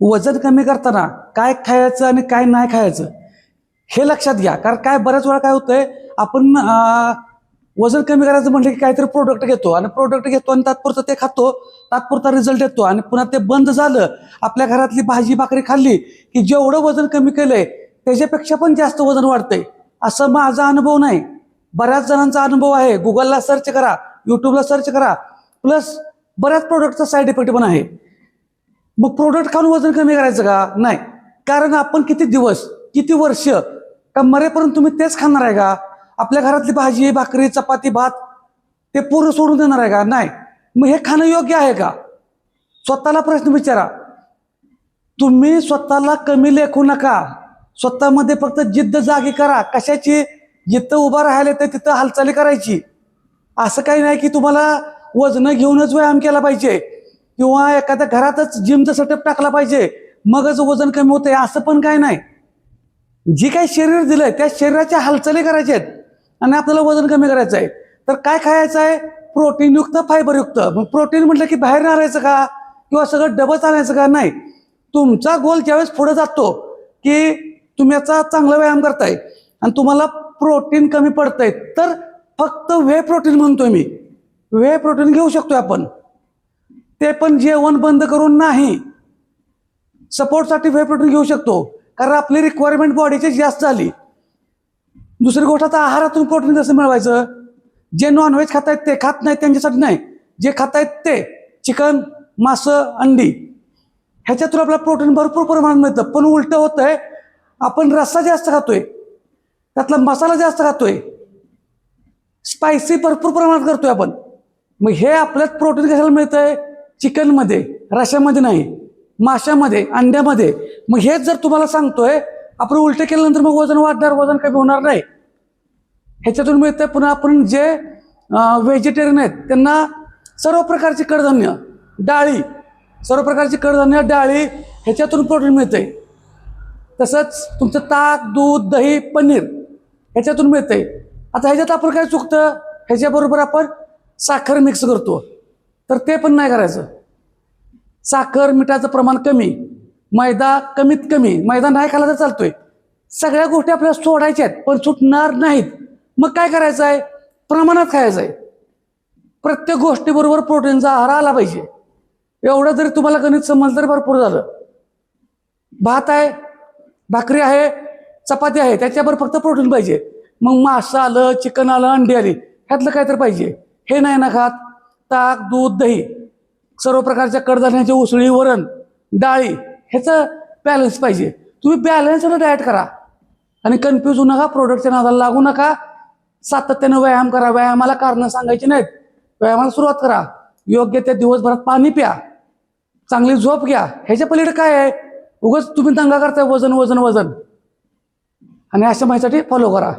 वजन कमी करताना काय खायचं आणि काय नाही खायचं हे लक्षात घ्या. कारण काय बऱ्याच वेळा काय होतंय आपण वजन कमी करायचं म्हटलं की काहीतरी प्रोडक्ट घेतो आणि प्रोडक्ट घेतो आणि तात्पुरतं ते खातो तात्पुरता रिझल्ट येतो आणि पुन्हा ते बंद झालं आपल्या घरातली भाजी भाकरी खाल्ली की जेवढं वजन कमी केलंय त्याच्यापेक्षा पण जास्त वजन वाढतंय. असं माझा अनुभव नाही. बऱ्याच जणांचा अनुभव आहे. गुगलला सर्च करा युट्यूबला सर्च करा. प्लस बऱ्याच प्रोडक्टचा साईड इफेक्ट पण आहे. मग प्रोडक्ट खाऊन वजन कमी करायचं का? नाही. कारण आपण किती दिवस किती वर्ष का मरेपर्यंत तुम्ही तेच खाणार आहे का? आपल्या घरातली भाजी भाकरी चपाती भात ते पूर्ण सोडून देणार आहे का? नाही. मग हे खाणं योग्य आहे का? स्वतःला प्रश्न विचारा. तुम्ही स्वतःला कमी लेखू नका. स्वतःमध्ये फक्त जिद्द जागी करा. कशाची? जिथं उभं राहिले तर तिथं हालचाली करायची. असं काही नाही की तुम्हाला वजनं घेऊनच व्यायाम केला पाहिजे. किंवा एखाद्या घरातच जिमचा सेटअप टाकला पाहिजे मगच वजन कमी होतंय असं पण काय नाही. जी काही शरीर दिलंय त्या शरीराच्या हालचाली करायच्या आहेत आणि आपल्याला वजन कमी करायचं आहे. तर काय खायचं आहे? प्रोटीनयुक्त फायबरयुक्त. मग प्रोटीन म्हटलं की बाहेर आणायचं का? किंवा सगळं डबच आणायचं का? नाही. तुमचा गोल ज्यावेळेस पुढे जातो की तुम्ही याचा चांगला व्यायाम करताय आणि तुम्हाला प्रोटीन कमी पडतंय तर फक्त वे प्रोटीन म्हणतोय मी. वे प्रोटीन घेऊ शकतोय आपण. ते पण जेवण बंद करून नाही. सपोर्टसाठी वे प्रोटीन घेऊ शकतो. कारण आपली रिक्वायरमेंट बॉडीची जास्त झाली दुसरी गोष्ट आता आहारातून प्रोटीन कसं मिळवायचं? जे नॉनव्हेज खात आहेत ते खात नाहीत त्यांच्यासाठी नाही. जे खातायत ते चिकन मासं अंडी. ह्याच्यातून आपल्याला प्रोटीन भरपूर प्रमाणात मिळतं. पण उलटं आहे आपण रस्सा जास्त खातोय. त्यातला मसाला जास्त खातोय. स्पायसी भरपूर प्रमाणात करतोय आपण. मग हे आपल्यात प्रोटीन कशाला मिळतंय? चिकनमध्ये रशामध्ये नाही माशामध्ये अंड्यामध्ये. मग हेच जर तुम्हाला सांगतोय आपण उलटे केल्यानंतर मग वजन वाढणार वजन कमी होणार नाही. ह्याच्यातून मिळतं पुन्हा आपण जे व्हेजिटेरियन आहेत त्यांना सर्व प्रकारची कडधान्य डाळी सर्व प्रकारची कडधान्य डाळी ह्याच्यातून प्रोटीन मिळतंय. तसंच तुमचं ताक दूध दही पनीर ह्याच्यातून मिळतंय. आता ह्याच्यात आपण काय चुकतं? ह्याच्याबरोबर आपण साखर मिक्स करतो. तर ते पण नाही करायचं. साखर मिठाचं प्रमाण कमी मैदा कमीत कमी मैदा नाही खाला तर चालतोय. सगळ्या गोष्टी आपल्याला सोडायच्या आहेत पण सुटणार नाहीत. मग काय करायचं आहे? प्रमाणात खायचं आहे. प्रत्येक गोष्टीबरोबर प्रोटीनचा आहार आला पाहिजे. एवढं जरी तुम्हाला गणित समजलं तर भरपूर झालं. भात आहे भाकरी आहे चपाती आहे त्याच्यावर फक्त प्रोटीन पाहिजे. मग मासं आलं चिकन आलं अंडी आली ह्यातलं काय तर पाहिजे. हे नाही ना खात? ताक दूध दही सर्व प्रकारच्या कडधान्याची उसळी वरण डाळी ह्याचं बॅलन्स पाहिजे. तुम्ही बॅलन्सनं डाएट करा आणि कन्फ्यूज होऊ नका प्रोडक्टच्या नादाला लागू नका. सातत्यानं व्यायाम करा. व्यायामाला कारणं सांगायची नाहीत. व्यायामाला सुरुवात करा. योग्य त्या दिवसभरात पाणी प्या. चांगली झोप घ्या. ह्याच्या पलीकडे काय आहे? उगाच तुम्ही दंगा करताय वजन वजन वजन. आणि अशा माहितीसाठी फॉलो करा.